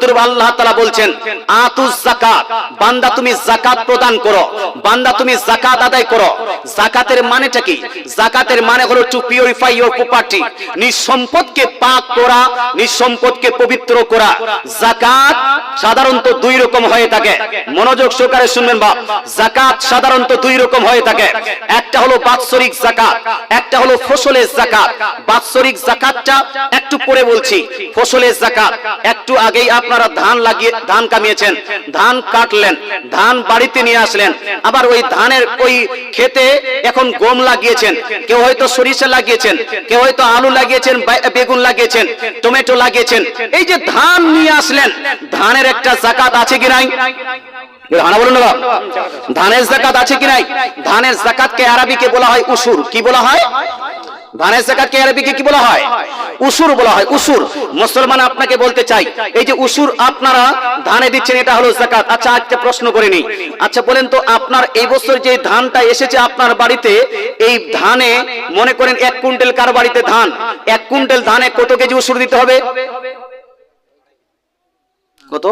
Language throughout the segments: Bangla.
সুরাতুর আল্লাহ তাআলা বলছেন আতুজ যাকাত, বান্দা তুমি যাকাত প্রদান করো, বান্দা তুমি যাকাত আদায় করো। যাকাতের মানেটা কি? যাকাতের মানে হলো টু পিউরিফাই প্রপার্টি নিজ সম্পদকে পাক করা নিজ সম্পদকে পবিত্র করা। যাকাত সাধারণত দুই রকম হয়ে থাকে। মনোযোগ সহকারে শুনবেন যাকাত সাধারণত দুই রকম হয়ে থাকে। একটা হলো বাৎসরিক যাকাত, একটা হলো ফসলের যাকাত। বাৎসরিক যাকাতটা একটু পরে বলছি, ফসলের যাকাত, একটু আগেই আপনারা ধান লাগিয়ে, ধান কামিয়েছেন, ধান কাটলেন, ধান বাড়িতে নিয়ে আসলেন, আবার ওই ধানের ওই খেতে এখন গম লাগিয়েছেন, কেউ হয়তো সরিষা লাগিয়েছেন, কেউ হয়তো আলু লাগিয়েছেন বেগুন লাগিয়েছেন, টমেটো লাগিয়েছেন, এই যে ধান নিয়ে আসলেন, ধানের একটা জাকাত আছে কি নাই? ধানের জাকাত আছে কি নাই? ধানের জাকাতকে আরবিকে বলা হয় উসুর, কি বলা হয়? ধানের জাকাতকে আরবিকে কি বলা হয়? উসুর বলা হয়, উসুর। মুসলমান আপনাকে বলতে চাই, এই যে উসুর আপনারা ধানে দিচ্ছেন, এটা হলো জাকাত। আচ্ছা একটা প্রশ্ন করে নি আচ্ছা বলেন তো, আপনার এই বছর যে ধানটা এসেছে আপনার বাড়িতে, এই ধানে মনে করেন এক কুইন্টাল কার বাড়িতে ধান? এক কুইন্টাল ধানে কত কেজি উসুর দিতে হবে? কত?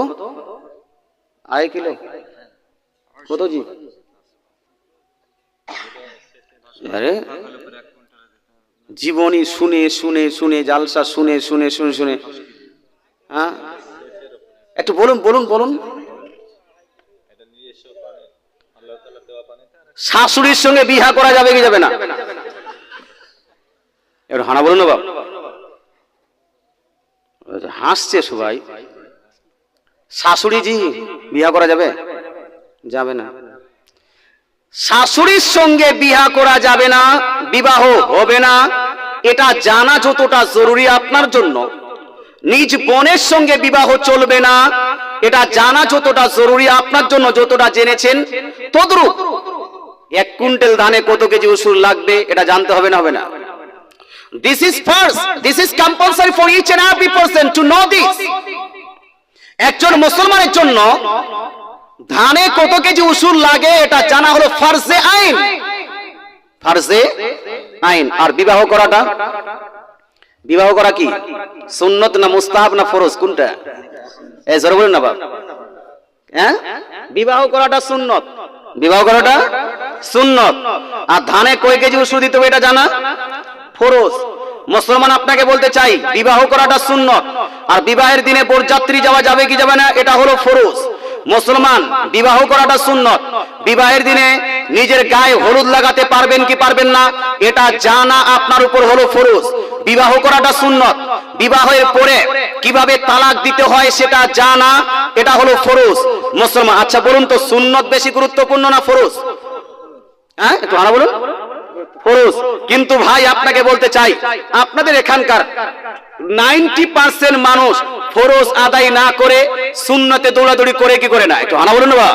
আড়াই কিলো। কত জি? আরে জীবনী শুনে শুনে শুনে, জালসা শুনে শুনে শুনে শুনে। হ্যাঁ? একটু বলুন বলুন বলুন। শাশুড়ির সঙ্গে বিহা করা যাবে কি যাবে না? একটু হানা বলুন বাপ। হাসছে সবাই। শাশুড়ি জি বিয়া করা যাবে? যাবে না। শাশুড়ির সঙ্গে বিয়া করা যাবে না। বিবাহ হবে না, এটা জানা যতটা জরুরি আপনার জন্য। নিজ বোনের সঙ্গে বিবাহ চলবে না, এটা জানা যতটা জরুরি আপনার জন্য যতটা জেনেছেন, তদ্রুপ। এক কুইন্টাল ধানে কত কেজি উসুর লাগবে, এটা জানতে হবে না হবে না। This is first this is compulsory for each and every person to know this একজন মুসলমানের জন্য ধানে কত কেজি উসুল লাগে, এটা জানা হলো ফার্জে আইন। ফার্জে আইন আর বিবাহ করাটা? বিবাহ করা কি? সুন্নত না মুস্তাহাব না ফরজ? কোনটা? এ, জোরে বলুন না বাপ। হ্যাঁ? বিবাহ করাটা সুন্নত। বিবাহ করাটা সুন্নত। আর ধানে কয় কেজি ওষুধ দিতে হবে এটা জানা? ফরজ। মুসলমান আপনাকে বলতে চাই, বিবাহ করাটা সুন্নত। আর বিবাহের দিনে বরযাত্রী যাওয়া যাবে কি যাবে না, এটা হলো ফরজ। মুসলমান, বিবাহ করাটা সুন্নত। বিবাহের দিনে নিজের গায়ে হলুদ লাগাতে পারবেন কি পারবেন না, এটা জানা আপনার উপর হলো ফরজ। বিবাহ করাটা সুন্নত। বিবাহের পরে কীভাবে তালাক দিতে হয় সেটা জানা, এটা হলো ফরজ। মুসলমান আচ্ছা বলুন তো, সুন্নত বেশি গুরুত্বপূর্ণ না ফরজ? হ্যাঁ একটু আনা বলুন। ফরজ। কিন্তু ভাই, আপনাকে বলতে চাই, আপনাদের এখানকার নাইনটি পার্সেন্ট মানুষ ফরজ আদায় না করে সুন্নতে দৌড়াদৌড়ি করে কি করে না একটু আনা বলুন বা?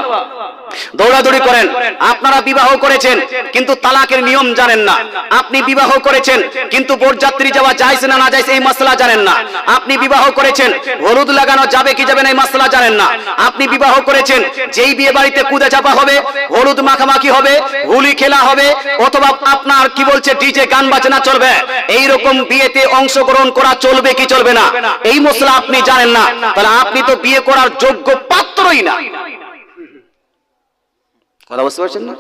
দৌড়াদৌড়ি করেন। আপনারা বিবাহ করেছেন, কিন্তু তালাকের নিয়ম জানেন না। আপনি বিবাহ করেছেন, কিন্তু বরযাত্রী যাওয়া যাইছে না না যাইছে এই মশলা জানেন না। আপনি বিবাহ করেছেন, হলুদ লাগানো যাবে কি যাবে না এই মশলা জানেন না। আপনি বিবাহ করেছেন, যেই বিয়ে বাড়িতে কুদে চাপা হবে, হলুদ মাখামাখি হবে, হুলি খেলা হবে, অথবা আপনার কি বলছে, ডিজে গান বাজনা চলবে। এই রকম বিয়েতে অংশগ্রহণ করা চলবে কি চলবে না? এই মশলা আপনি জানেন না। তাহলে আপনি তো বিয়ে করার যোগ্য পাত্রই না। কথা বুঝতে পারছেন না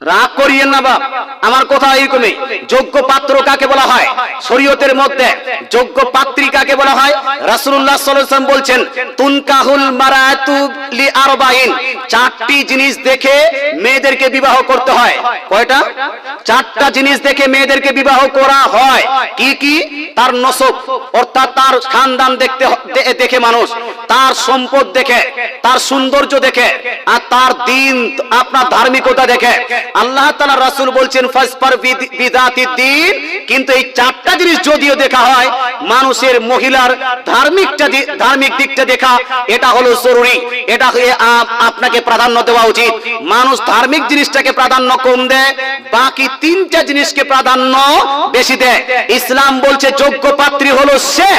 রাগ করিয়েন না বাপ, আমার কথা এইরকমই যোগ্য পাত্র কাকে বলা হয়? শরীয়তের মধ্যে যোগ্য পাত্রী কাকে বলা হয়? রাসূলুল্লাহ সাল্লাল্লাহু আলাইহি বলছেন, তুনকাহুল মারাতু লি আরবাইন। চারটি জিনিস দেখে মেয়েদেরকে বিবাহ করতে হয়। কয়টা? চারটা জিনিস দেখে মেয়েদেরকে বিবাহ করা হয়। কি কি? তার নসব, অর্থাৎ তার খানদান দেখতে দেখে মানুষ। তার সম্পদ দেখে, তার সৌন্দর্য দেখে, আর তার দিন, আপনার ধার্মিকতা দেখে। আল্লাহ তালা রাসুল বলছেন ফাসফার বিদাতির বিদাতি দিন কিন্তু এই চারটা জিনিস যদিও দেখা হয়, মানুষের মহিলার ধার্মিকটা ধার্মিক দিকটা দেখা, এটা হলো জরুরি। এটা আপনাকে প্রাধান্য দেওয়া উচিত। মানুষ ধার্মিক জিনিসটাকে প্রাধান্য কম দেয়, বাকি তিনটা জিনিসকে প্রাধান্য বেশি দেয়। ইসলাম বলছে, যোগ্য পাত্রী হলো সে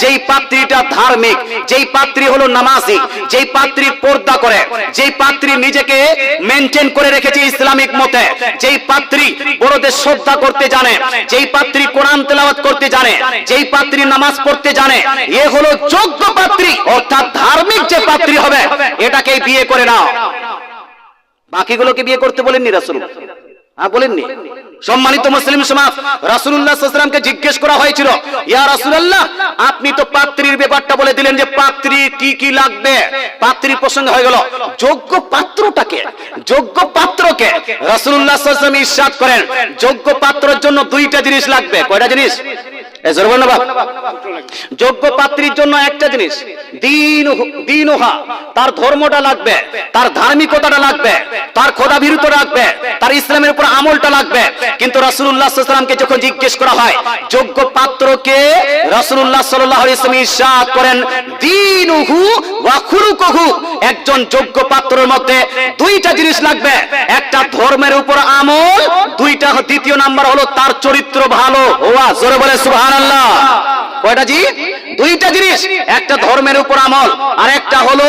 যেই পাত্রীটা ধার্মিক, যেই পাত্রী হলো নামাজি, যেই পাত্রী পর্দা করে, যেই পাত্রী নিজেকে মেনটেন করে রেখেছে ইসলামিক মতে, যেই পাত্রী বড়দের শ্রদ্ধা করতে জানে, যেই পাত্রী কোরআন তেলাওয়াত করতে জানে, যেই পাত্রী নামাজ পড়তে জানে, এ হলো যোগ্য পাত্রী, অর্থাৎ ধার্মিক যে পাত্রী হবে এটাকে বিয়ে করে নাও। বাকিগুলোকে বিয়ে করতে বলেননি রাসুল হ্যাঁ বলেননি? সম্মানিত মুসলিম সমাজ রাসুল্লাহ সাল্লামকে জিজ্ঞেস করা হয়েছিল, ইয়া আপনি তো পাত্রীর ব্যাপারটা বলে দিলেন যে পাত্রী কি কি লাগবে? পাত্রীর প্রসঙ্গ হয়ে গেল, যোগ্য পাত্রটাকে, যোগ্য পাত্রকে রাসুল্লাহ সাল্লাম ইরশাদ করেন। যোগ্য পাত্রের জন্য দুইটা জিনিস লাগবে। কয়টা জিনিস। যোগ্য পাত্রীর জন্য একটা জিনিস, দিন তার ধর্মটা লাগবে, তার ধার্মিকতাটা লাগবে, তার রাখবে তার ইসলামের উপর আমলটা লাগবে। কিন্তু যখন জিজ্ঞেস করা হয়, যোগ্য পাত্রকে ওয়াসাল্লাম করেন খুলুকুহু একজন যোগ্য পাত্রের মধ্যে দুইটা জিনিস লাগবে, একটা ধর্মের উপর আমল, দুইটা দ্বিতীয় নাম্বার হলো তার চরিত্র ভালো। হওয়া জোরে বলে দুইটা জিনিস। একটা ধর্মের উপর আমল, আর একটা হলো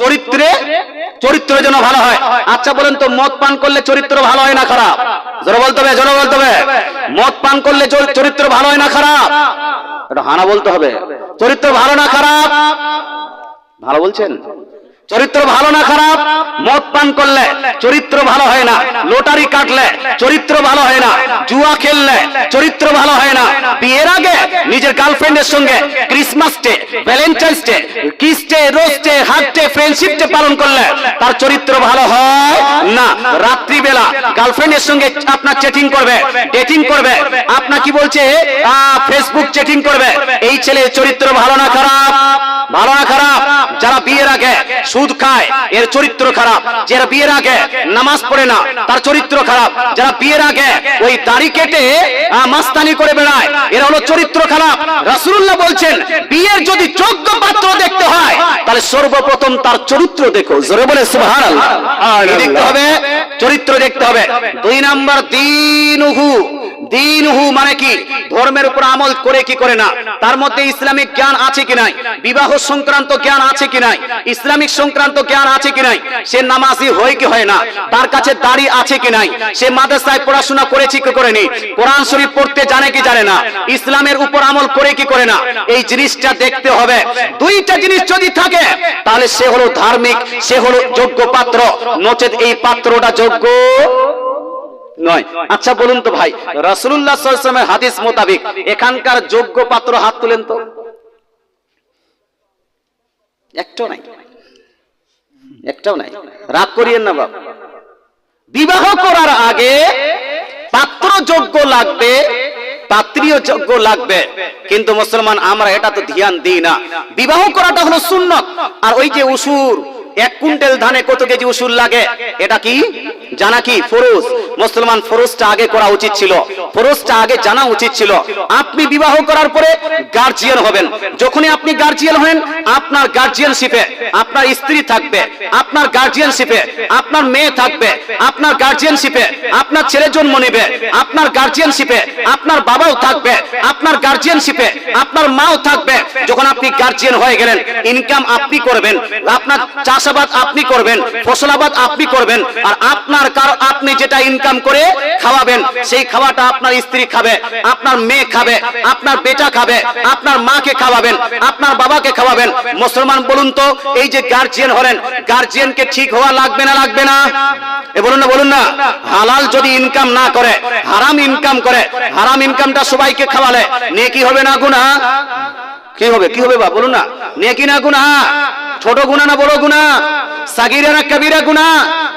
চরিত্রে চরিত্র যেন ভালো হয়। আচ্ছা বলেন তো, মদ পান করলে চরিত্র ভালো হয় না খারাপ? জোরে বলতে হবে, জোরে বলতে হবে। মদ পান করলে চরিত্র ভালো হয় না খারাপ? এটা হানা বলতে হবে। চরিত্র ভালো না খারাপ? ভালো বলছেন? চরিত্র ভালো না খারাপ? মদ পান করলে চরিত্র ভালো হয় না। লোটারি কাটলে চরিত্র ভালো হয় না। জুয়া খেললে চরিত্র ভালো হয় না। বিয়ের আগে নিজের গার্লফ্রেন্ডের সঙ্গে Christmas day Valentine's day kiss day rose day heart day friendship day পালন করলে তার চরিত্র ভালো হয় না। রাত্রিবেলা গার্লফ্রেন্ডের সঙ্গে আপনার চেটিং করবে ডেটিং করবে। আপনার কি বলছে? ফেসবুক চেটিং করবে। এই ছেলে চরিত্র ভালো না খারাপ? ভালো না খারাপ? যারা বিয়ের আগে সুদ খায় এর চরিত্র খারাপ। যারা বিয়ের আগে নামাজ পড়ে না তার চরিত্র খারাপ। যারা বিয়ের আগে ওই দাড়ি কেটে মাস্তানি করে বেড়ায় এরা হলো চরিত্র খারাপ। রাসূলুল্লাহ বলছেন বিয়ের যদি যোগ্য পাত্র দেখতে হয় তাহলে সর্বপ্রথম তার চরিত্র দেখো। জোরে বলে সুবহানাল্লাহ। দেখতে হবে? চরিত্র দেখতে হবে। দুই নাম্বার দিনহু। দিনহু মানে কি? ধর্মের উপর আমল করে কি করে না? তার মধ্যে ইসলামিক জ্ঞান আছে কি নাই? বিবাহ সংক্রান্ত জ্ঞান আছে কি নাই? ইসলামিক সংক্রান্ত জ্ঞান আছে কি নাই? সে নামাজি হয় কি হয় না? তার কাছে দাড়ি আছে কি নাই? সে মাদ্রাসায় পড়াশোনা করেছে কি করেনি কোরআন শরীফ পড়তে জানে কি জানে না? ইসলামের উপর আমল করে কি করে না? এই জিনিসটা দেখতে হবে। দুইটা জিনিস যদি থাকে, তাহলে সে হলো ধার্মিক, সে হলো যোগ্য পাত্র। নচেত এই পাত্রটা যোগ্য নয়। আচ্ছা বলুন তো ভাই, রাসূলুল্লাহ সাল্লাল্লাহু হাদিস মোতাবেক এখানকার যোগ্য পাত্র হাত তুলেন তো? একটাও নাই। একটাও নাই। রাগ করিয়েন না বাবা বিবাহ করার আগে পাত্র যোগ্য লাগবে, পাত্রীয় যোগ্য লাগবে। কিন্তু মুসলমান, আমরা এটা তো ধ্যান দিই না। বিবাহ করাটা হলো সুন্নত। আর ওই যে উসুর এক কুইন্টাল ধানে কত কেজি উসুর লাগে? এটা কি? জানা কি? ফরজ। মুসলমান ফরজটা আগে করা উচিত ছিল। ফরজটা আগে জানা উচিত ছিল। আপনি বিবাহ করার পরে গার্জিয়ান হবেন। যখনই আপনি গার্জিয়ান হবেন আপনার গার্জিয়ানশিপে আপনার স্ত্রী থাকবে, আপনার গার্জিয়ানশিপে আপনার মেয়ে থাকবে, আপনার গার্জিয়ানশিপে আপনার ছেলে জন্ম নেবে, আপনার গার্জিয়ানশিপে আপনার বাবাও থাকবে, আপনার গার্জিয়ানশিপে আপনার মাও থাকবে। যখন আপনি গার্জিয়ান হয়ে গেলেন ইনকাম আপনি করবেন, আপনার চাষাবাদ আপনি করবেন, ফসলাবাদ আপনি করবেন, আর আপনার কার আপনি যেটা ইনকাম করে খাওয়াবেন, সেই খাওয়াটা আপনার স্ত্রী খাবে, আপনার মেয়ে খাবে, আপনার বেটা খাবে, আপনার মাকে খাওয়াবেন, আপনার বাবাকে খাওয়াবেন। মুসলমান, বলুন তো, এই যে গার্জিয়ান হলেন গার্জিয়ানকে ঠিক হওয়া লাগবে না লাগবে না? এ বলুন না বলুন না, হালাল যদি ইনকাম না করে, হারাম ইনকাম করে, হারাম ইনকামটা সবাইকে খাওয়ালে, নেকি হবে না গুনাহ? কি হবে কি হবে বা বলুন না, নেকি না গুনাহ? ছোট গুনাহ না বড় গুনাহ সাগিরা না কবিরা গুনাহ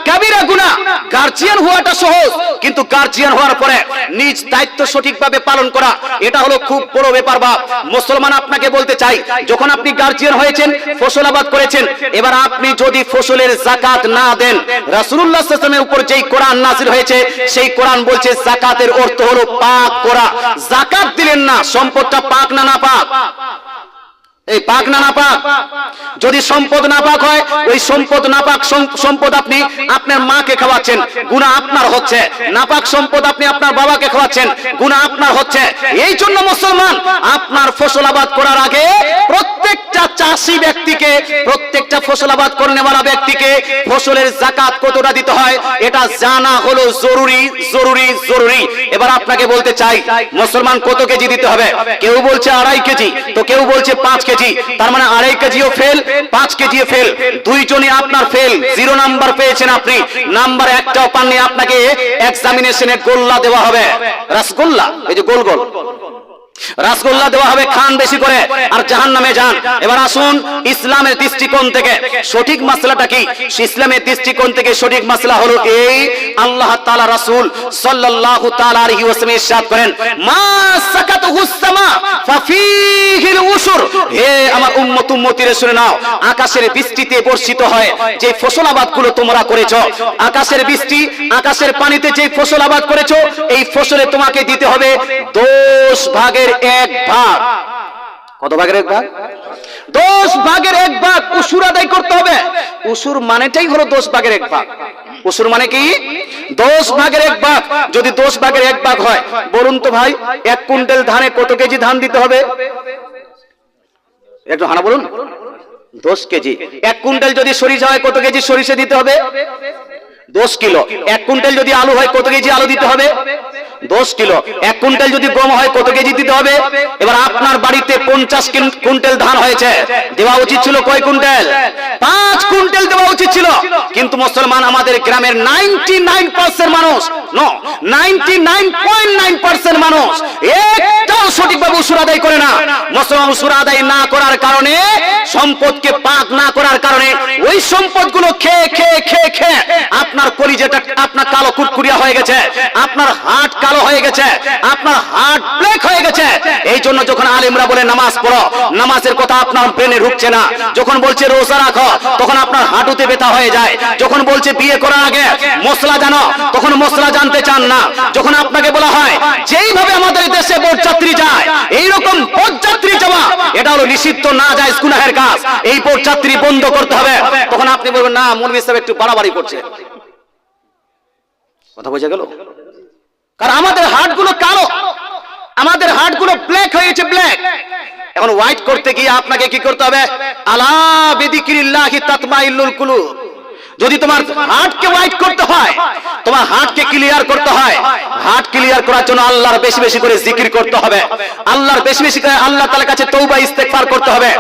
কবিরা গুনাহ গার্জিয়ান হওয়াটা সহজ, কিন্তু গার্জিয়ান হওয়ার পরে নিজ দায়িত্ব সঠিকভাবে পালন করা, এটা হলো খুব বড় ব্যাপার বা মুসলমান আপনাকে বলতে চাই, যখন আপনি গার্জিয়ান হয়েছেন, ফসল আবাদ করেছেন, এবার আপনি যদি ফসলের জাকাত না দেন, রাসূলুল্লাহ সাল্লাল্লাহু আলাইহি উপর যেই কোরআন নাযিল হয়েছে, সেই কোরআন বলছে জাকাতের অর্থ হলো পাক করা। জাকাত দিলেন না, সম্পদটা পাক না না পাক? এই পাক না নাপাক যদি সম্পদ নাপাক হয়, ওই সম্পদ নাপাক সম- সম্পদ আপনি আপনার মাকে খাওয়াচ্ছেন গুণা আপনার হচ্ছে। নাপাক সম্পদ আপনি আপনার বাবাকে খাওয়াচ্ছেন গুণা আপনার হচ্ছে। এই জন্য মুসলমান, আপনার ফসল আবাদ করার আগে প্রত্যেকটা চাষি ব্যক্তিকে, প্রত্যেকটা ফসল আবাদ করেনেওয়ালা ব্যক্তিকে ফসলের জাকাত কতটা দিতে হয়, এটা জানা হলো জরুরি জরুরি জরুরি। এবার আপনাকে বলতে চাই, মুসলমান কত কেজি দিতে হবে? কেউ বলছে আড়াই কেজি, তো কেউ বলছে পাঁচ কেজি। তার মানে আড়াই কেজিও ফেল পাঁচ কেজি ফেল দুইজনই আপনার ফেল জিরো নাম্বার পেয়েছেন আপনি। নাম্বার একটাও পাননি, আপনাকে এক্সামিনেশনে গোল্লা দেওয়া হবে। রসগোল্লা, এই যে গোল গোল। রাসগোল্লা দেওয়া হবে খান বেশি করে, আর জাহান নামে যান। এবার আসুন ইসলামের দৃষ্টিকোণ থেকে। সঠিক মাসলাটা কি? ইসলামের দৃষ্টিকোণ থেকে সঠিক মাসলা হলো এই, আল্লাহ তাআলা রাসূল সাল্লাল্লাহু তাআলা করেন আকাশের বৃষ্টিতে বর্ষিত যে ফসল আবাদগুলো তোমরা করেছ, আকাশের বৃষ্টি, আকাশের পানিতে যে ফসল আবাদ করেছ, এই ফসলে তোমাকে দিতে হবে দশ ভাগের এক ভাগ। কত ভাগের এক ভাগ? দশ ভাগের এক ভাগ উসুর আদায় করতে হবে। উসুর মানেটাই হলো দশ ভাগের এক ভাগ। উসুর মানে কি? দশ ভাগের এক ভাগ। যদি দশ ভাগের এক ভাগ হয়, বলুন তো ভাই, এক কুইন্টাল ধানে কত কেজি ধান দিতে হবে? একটু হানা বলুন। দশ কেজি। এক কুইন্টাল যদি সরিষা হয়, কত কেজি সরিষা দিতে হবে? দশ কিলো। এক কুইন্টাল যদি আলু হয়, কত কেজি আলু দিতে হবে? দশ কিলো। এক কুইন্টাল যদি গম হয়, কত কেজি দিতে হবে? এবার আপনার বাড়িতে পঞ্চাশ কুইন্টাল ধান হয়েছে। দেওয়া উচিত ছিল কয় কুইন্টাল? পাঁচ কুইন্টাল দেওয়া উচিত ছিল। কিন্তু মুসলমান আমাদের গ্রামের নাইনটি নাইন পার্সেন্ট মানুষ ninety nine point nine percent মানুষ একটাও সঠিকভাবে উসুর আদায় করে না। মুসলমান উসুর আদায় না করার কারণে, সম্পদকে পাক না করার কারণে ওই সম্পদগুলো খেয়ে খেয়ে খেয়ে খেয়ে আপনার কলিজাটা আপনার কালো কুটকুরিয়া হয়ে গেছে। আপনার হার্ট কালো হয়ে গেছে, আপনার হার্ট ব্রেক হয়ে গেছে। এই জন্য যখন আলিমরা বলে, নামাজ পড়ো, নামাজের কথা আপনার ব্রেনে ঢুকছে না। যখন বলছে, রোজা রাখো, তখন আপনার হাঁটুতে ব্যথা হয়ে যায়। যখন বলছে, বিয়ে করার আগে মশলা জানো, তখন মশলা জানতে চান না। যখন আপনাকে বলা হয়, যেইভাবে আমাদের দেশে বরযাত্রী যায়, এইরকম বরযাত্রী যাওয়া, এটা হলো নিষিদ্ধ, না যায় গুনাহের কাজ। এই বরযাত্রী বন্ধ করতে হবে। তখন আপনি বলবেন, না মৌলভী সাহেব একটু বাড়াবাড়ি করছে। কথা বোঝা গেল? কারণ আমাদের হার্টগুলো কালো। আমাদের হার্টগুলো ব্ল্যাক হয়েছে ব্ল্যাক এখন হোয়াইট করতে গিয়ে আপনাকে কি করতে হবে? আলা বিদিকিরিল্লাহি তাতমাইল্লুল কুলুব। যদি তোমার হার্টকে হোয়াইট করতে হয়, তোমার হার্টকে ক্লিয়ার করতে হয়, হার্ট ক্লিয়ার করার জন্য আল্লাহর বেশি বেশি করে জিকির করতে হবে। আল্লাহর বেশি বেশি করে আল্লাহ তাআলার কাছে তৌবা ইস্তেগফার করতে হবে।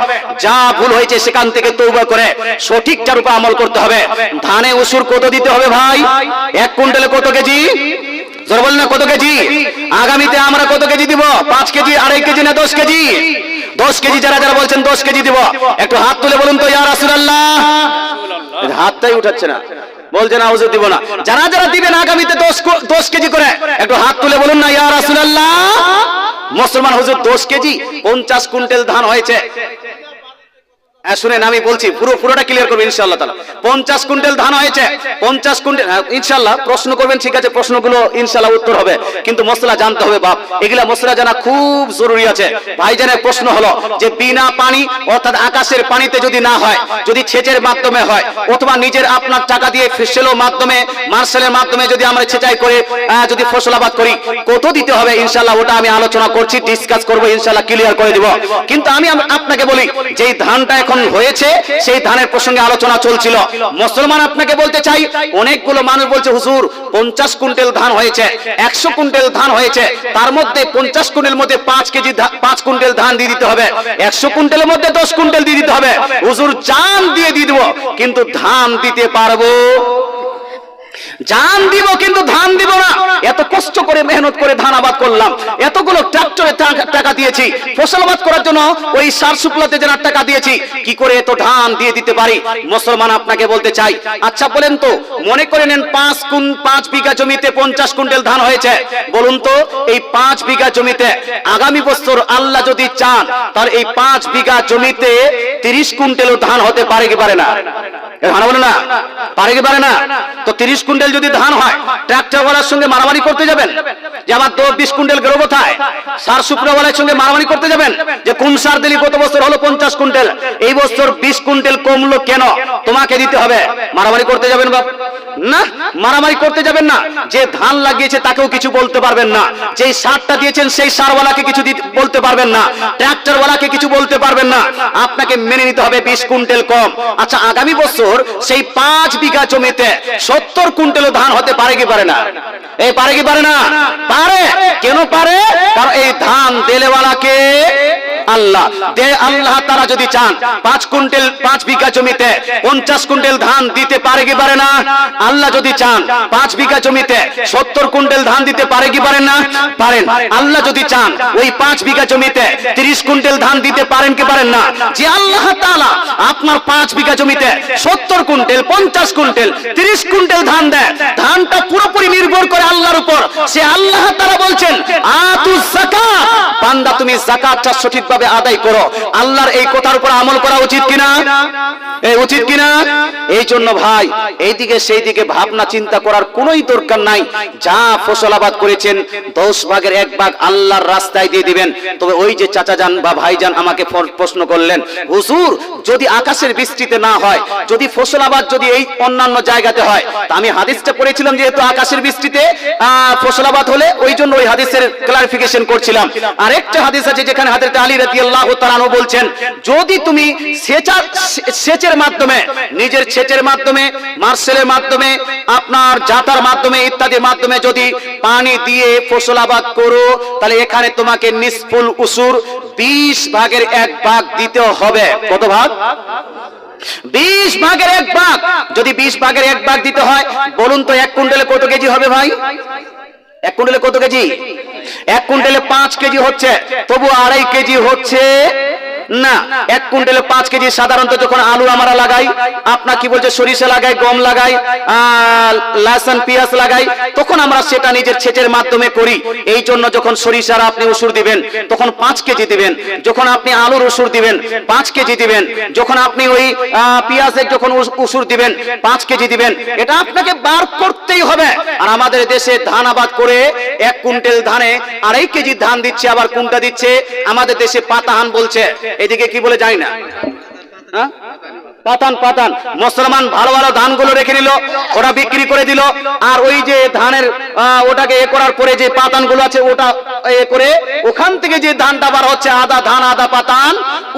যা ভুল হয়েছে সেখান থেকে তৌবা করে সঠিকটার উপর আমল করতে হবে। ধানে উসুর কত দিতে হবে ভাই? এক কুইন্টালে কত কেজি? জোর বল না কত কেজি? আগামীতে আমরা কত কেজি দিব? পাঁচ কেজি, আড়াই কেজি না দশ কেজি? দশ কেজি যারা যারা বলছেন দশ কেজি দিব। একটু হাত তুলে বলুন তো, ইয়া রাসূলুল্লাহ। হাতটাই উঠাচ্ছে না। বলছে না, হুজুর দিব না। যারা যারা দিবেন আগামীতে দশ কেজি করে, একটু হাত তুলে বলুন না, ইয়া রাসূলুল্লাহ। মুসলমান হুজুর, দশ কেজি পঞ্চাশ কুইন্টাল ধান হয়েছে। হ্যাঁ শুনেন আমি বলছি পুরো পুরোটা ক্লিয়ার তাআলা পঞ্চাশ কুইন্টাল ধান হয়েছে। পঞ্চাশ কুইন্টাল হ্যাঁ, ইনশাআল্লাহ প্রশ্ন করবেন ঠিক আছে প্রশ্নগুলো ইনশাআল্লাহ উত্তর হবে। কিন্তু মশলা জানতে হবে বাপ। এগুলা মশলা জানা খুব জরুরি আছে। প্রশ্ন হলো যে বিনা পানি অর্থাৎ আকাশের পানিতে যদি না হয় যদি সেচের মাধ্যমে হয় অথবা নিজের আপনার টাকা দিয়ে ফেসেলের মাধ্যমে মার্শালের মাধ্যমে যদি আমরা ছেচাই করে যদি ফসল আবাদ করি কত দিতে হবে ইনশাল্লাহ ওটা আমি আলোচনা করছি ডিসকাস করব ইনশাল্লাহ ক্লিয়ার করে দিব। কিন্তু আমি আপনাকে বলি যে ধানটা এখন হয়েছে, সেই ধানের প্রসঙ্গে আলোচনা চলছিল। মুসলমান আপনাকে বলতে চাই, অনেকগুলো মানুষ বলছে, হুজুর, পঞ্চাশ কুইন্টাল ধান হয়েছে, একশো কুইন্টাল ধান হয়েছে, তার মধ্যে পঞ্চাশ কুইন্টাল মধ্যে পাঁচ কেজি পাঁচ কুইন্টাল ধান দিয়ে দিতে হবে, একশো কুইন্টালের মধ্যে দশ কুইন্টাল দিয়ে দিতে হবে। হুজুর, জান দিয়ে দিয়ে দিব, কিন্তু ধান দিতে পারব জান দিব কিন্তু ধান দিব না। এত কষ্ট করে মেহনত করে ধান আবাদ করলাম। এতগুলো ট্রাক্টরে টাকা- দিয়েছি। ফসল আবাদ করার জন্য ওই সার শুক্লাতে যেন টাকা দিয়েছি, কি করে এত ধান দিয়ে দিতে পারি? মুসলমান আপনাকে বলতে চাই আচ্ছা বলেন তো, মনে করে নেন পাঁচ কুন পাঁচ বিঘা জমিতে পঞ্চাশ কুইন্টাল ধান হয়েছে। বলুন তো, এই পাঁচ বিঘা জমিতে আগামী বছর আল্লাহ যদি চান, তাহলে এই পাঁচ বিঘা জমিতে তিরিশ কুইন্টালও ধান হতে পারে কি পারে না? ভালো বলে না? পারে কি পারে না? তো তিরিশ কুইন্টাল যদি ধান হয়, ট্রাক্টরওয়ালার সঙ্গে মারামারি করতে যাবেন? যে আমার তো বিশ কুইন্টাল গেল কোথায়? সার শুক্রওয়ালার সঙ্গে মারামারি করতে যাবেন? যে কোন সার দিলি গত বছর হলো পঞ্চাশ কুইন্টাল? এই বছর বিশ কুইন্টাল কমলো কেন? তোমাকে দিতে হবে। মারামারি করতে যাবেন বাপ? না, মারামারি করতে যাবেন না। যে ধান লাগিয়েছে তাকেও কিছু বলতে পারবেন না। যে সারটা দিয়েছেন, সেই সারওয়ালাকে কিছু বলতে পারবেন না। ট্রাক্টরওয়ালাকে কিছু বলতে পারবেন না। আপনাকে মেনে নিতে হবে বিশ কুইন্টাল কম। আচ্ছা আগামী বছর সেই পাঁচ বিঘা জমিতে সত্তর কুইন্টাল ধান হতে পারে কি পারে না? এই পারে কি পারে না? পারে। কেন পারে? কারণ এই ধান দেলেওয়ালাকে আল্লাহ দে আল্লাহ তারা যদি চান, পাঁচ কুইন্টাল পাঁচ বিঘা জমিতে পঞ্চাশ কুইন্টাল ধান দিতে পারে কি পারে না? আল্লাহ যদি চান, পাঁচ বিঘা জমিতে সত্তর কুইন্টাল ধান দিতে পারে কি পারেন না? পারেন। আল্লাহ যদি চান, ওই পাঁচ বিঘা জমিতে তিরিশ কুইন্টাল ধান দিতে পারেন কি পারেন না? যে আল্লাহ তাআলা আপনার পাঁচ বিঘা জমিতে সত্তর কুইন্টাল, পঞ্চাশ কুইন্টাল, তিরিশ কুইন্টাল ধান দেয় ধানটা পুরোপুরি নির্ভর করে আল্লাহর উপর। সে আল্লাহ তারা বলছেন, আতু তুমি সঠিকভাবে আদায় করো। আল্লাহর এই কথার উপর আমল করা উচিত কিনা? উচিত কিনা? এই জন্য ভাই, এইদিকে সেই দিকে ভাবনা চিন্তা করার কোনোই দরকার নাই। যা ফসল আবাদ করেছেন, দশ ভাগের এক ভাগ আল্লাহর রাস্তায় দিয়ে দিবেন। তবে ওই যে চাচা যান বা ভাইজান আমাকে প্রশ্ন করলেন, হুজুর, যদি আকাশের বৃষ্টিতে না হয়, যদি ফসল আবাদ যদি এই অন্যান্য জায়গাতে হয়, তা আমি হাদিসটা পড়েছিলাম যেহেতু আকাশের বৃষ্টিতে আহ, ফসল আবাদ হলে ওই জন্য ওই হাদিসের ক্লারিফিকেশন করছিলাম। আরেকটা হাদিস আছে যেখানে হাজরত আলী রাদিয়াল্লাহু তাআলা বলছেন যদি তুমি সেচা সেচের মাধ্যমে নিজের সেচের মাধ্যমে মার্শেলের মাধ্যমে আপনার জাতার মাধ্যমে ইত্যাদির মাধ্যমে যদি পানি দিয়ে ফসল আবাদ করো তাহলে এখানে তোমাকে নিষ্ফুল উসুর বিশ ভাগের এক ভাগ দিতে হবে। কত ভাগ? বিশ ভাগের এক ভাগ। যদি বিশ ভাগের এক ভাগ দিতে হয়, বলুন তো এক কুইন্টালে কত কেজি হবে ভাই? এক কুইন্টালে কত কেজি? এক কুইন্টালে পাঁচ কেজি হচ্ছে, তবু আড়াই কেজি হচ্ছে না এক কুইন্টালে পাঁচ কেজি সাধারণত যখন আলু আমরা লাগাই আপনার কি বলছে সরিষা লাগাই গম লাগাই লাসান পেঁয়াজ লাগাই তখন আমরা সেটা নিজের সেচের মাধ্যমে করি। এই জন্য যখন সরিষার আপনি উসুর দিবেন তখন পাঁচ কেজি দিবেন। যখন আপনি আলুর উসুর দিবেন পাঁচ কেজি দিবেন। যখন আপনি ওই আহ, পেঁয়াজের যখন উসুর দিবেন পাঁচ কেজি দিবেন। এটা আপনাকে বার করতেই হবে। আর আমাদের দেশে ধান আবাদ করে এক কুইন্টাল ধানে আড়াই কেজি ধান দিচ্ছে, আবার কোনটা দিচ্ছে? আমাদের দেশে পাতাহান বলছে। এদিকে কি বলে জানি না। হ্যাঁ? পাতান পাতান। মুসলমান ভালো ভালো ধানগুলো রেখে নিল, ওরা বিক্রি করে দিল। আর ওই যে ধানের ওটাকে এ করার পরে যে পাতানগুলো আছে, ওটা করে ওখান থেকে যে ধানটা বার হচ্ছে, আদা ধান, আদা পাতান,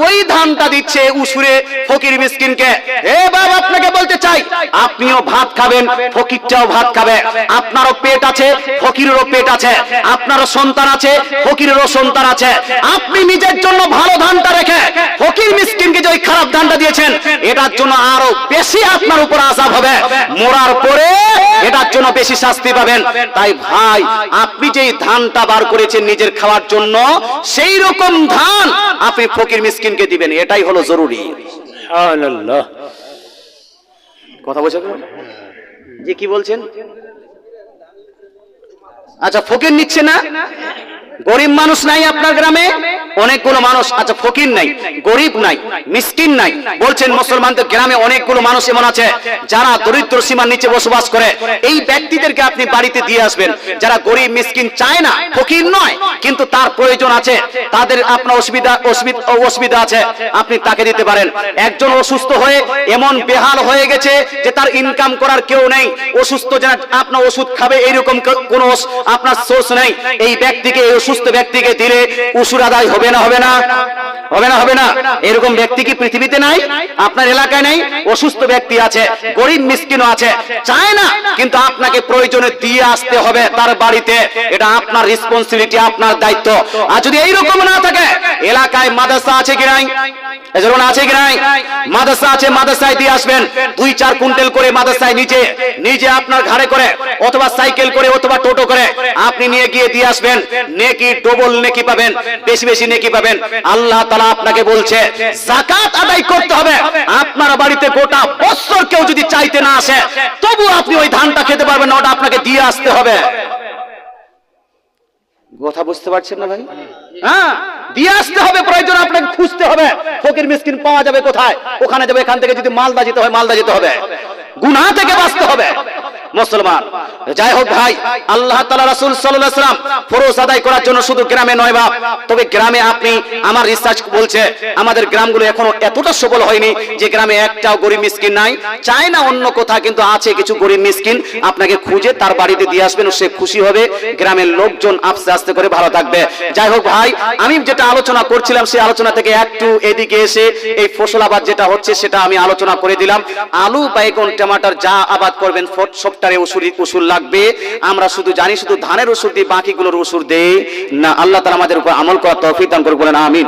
ওই ধানটা দিচ্ছে উসুরে ফকির মিসকিনকে। এ বাবা আপনাকে বলতে চাই, আপনিও ভাত খাবেন, ফকিরটাও ভাত খাবে। আপনারও পেট আছে, ফকিরেরও পেট আছে। আপনারও সন্তান আছে, ফকিরেরও সন্তান আছে। আপনি নিজের জন্য ভালো ধানটা রেখে ফকির মিসকিনকে যে ওই খারাপ ধানটা দিয়েছেন, এটার জন্য আরও বেশি আপনার উপর আজাব হবে। মরার পরে জন্য বেশি শাস্তি পাবেন। তাই ভাই আপনি যেই ধানটা বার করেছেন নিজের খাওয়ার জন্য সেই রকম ধান আপনি ফকির মিসকিনকে দিবেন। এটাই হলো জরুরি। সুবহানাল্লাহ। কথা বলছে যে কি বলছেন? আচ্ছা ফকির নিচ্ছে না? গরিব মানুষ নাই আপনার গ্রামে? অনেকগুলো মানুষ আচ্ছা ফকির নাই, গরিব নাই, মিসকিন নাই। বলছেন মুসলমানদের গ্রামে অনেকগুলো মানুষ এমন আছে, যারা দরিদ্র সীমার নিচে বসবাস করে। এই ব্যক্তিদেরকে আপনি বাড়িতে দিয়ে আসবেন। যারা গরিব, মিসকিন চায় না, ফকির নয়, কিন্তু তার প্রয়োজন আছে। তাদের আপনার অসুবিধা অসুবিধা আছে। আপনি তাকে দিতে পারেন। একজন অসুস্থ হয়ে এমন বেহাল হয়ে গেছে যে তার ইনকাম করার কেউ নেই। অসুস্থ যারা আপনার ওষুধ খাবে এইরকম কোনো আপনার সোর্স নেই। এই ব্যক্তিকে এই অসুস্থ ব্যক্তিকে দিলে উসুর আদায় হবে না হবে না? হবে না হবে না? এরকম ব্যক্তি কি পৃথিবীতে নাই? আপনার এলাকায় নাই? অসুস্থ ব্যক্তি আছে, গরিব মিসকিনও আছে, চায় না, কিন্তু আপনাকে প্রয়োজনে দিয়ে আসতে হবে তার বাড়িতে। এটা আপনার রেসপন্সিবিলিটি আপনার দায়িত্ব। আর যদি এইরকম না থাকে, এলাকায় মাদ্রাসা আছে কি নাই? এজন্য আছে কি নাই? মাদ্রাসা আছে, মাদ্রাসায় দিয়ে আসবেন। দুই, চার কুইন্টাল করে মাদ্রাসায় নিচে, নিজে আপনার ঘাড়ে করে, অথবা সাইকেল করে, অথবা টোটো করে আপনি নিয়ে গিয়ে দিয়ে আসবেন। নেকি ডবল নেকি পাবেন, বেশি বেশি নেকি পাবেন। আল্লাহ তাআলা আপনাকে বলছে, যাকাত আদায় করতে হবে। আপনার বাড়িতে গোটা বছর কেউ যদি চাইতে না আসে তবু আপনি ওই ধানটা খেতে পারবেন ওটা আপনাকে দিয়ে আসতে হবে। কথা বুঝতে পারছেন না ভাই? হ্যাঁ দিয়ে আসতে হবে, প্রয়োজন আপনাকে খুঁজতে হবে। ফকির মিসকিন পাওয়া যাবে কোথায়? ওখানে যাবে, এখান থেকে যদি মালদা যেতে হয়, মালদা যেতে হবে। গুনা থেকে বাঁচতে হবে। মুসলমান। যাই হোক ভাই, আল্লাহ তাআলা রাসূল সাল্লাম ফরজ আদায় করার জন্য শুধু গ্রামে নয় বাপ, তবে গ্রামে আপনি আমার রিসার্চ বলছে, আমাদের গ্রামগুলো এখনও এতটা সবল হয়নি যে গ্রামে একটাও গরিব মিসকিন নাই। চায় না অন্য কোথা কিন্তু আছে কিছু গরিব মিসকিন, আপনাকে খুঁজে তার বাড়িতে দিয়ে আসবেন, সে খুশি হবে, গ্রামের লোকজন আস্তে আস্তে করে ভালো থাকবে। যাই হোক ভাই, আমি যেটা আলোচনা করছিলাম, সেই আলোচনা থেকে একটু এদিকে এসে এই ফসল আবাদ যেটা হচ্ছে, সেটা আমি আলোচনা করে দিলাম। আলু বাইগন টমাটার যা আবাদ করবেন, ফট- সবটারে ওষুধ ওষুধ লাগবে। আমরা শুধু জানি, শুধু ধানের ওষুধ দিই বাকিগুলোর ওষুধ দেই। না, আল্লাহ তালা আমাদের উপর আমল করার তৌফিক দান করে বলেন আমিন।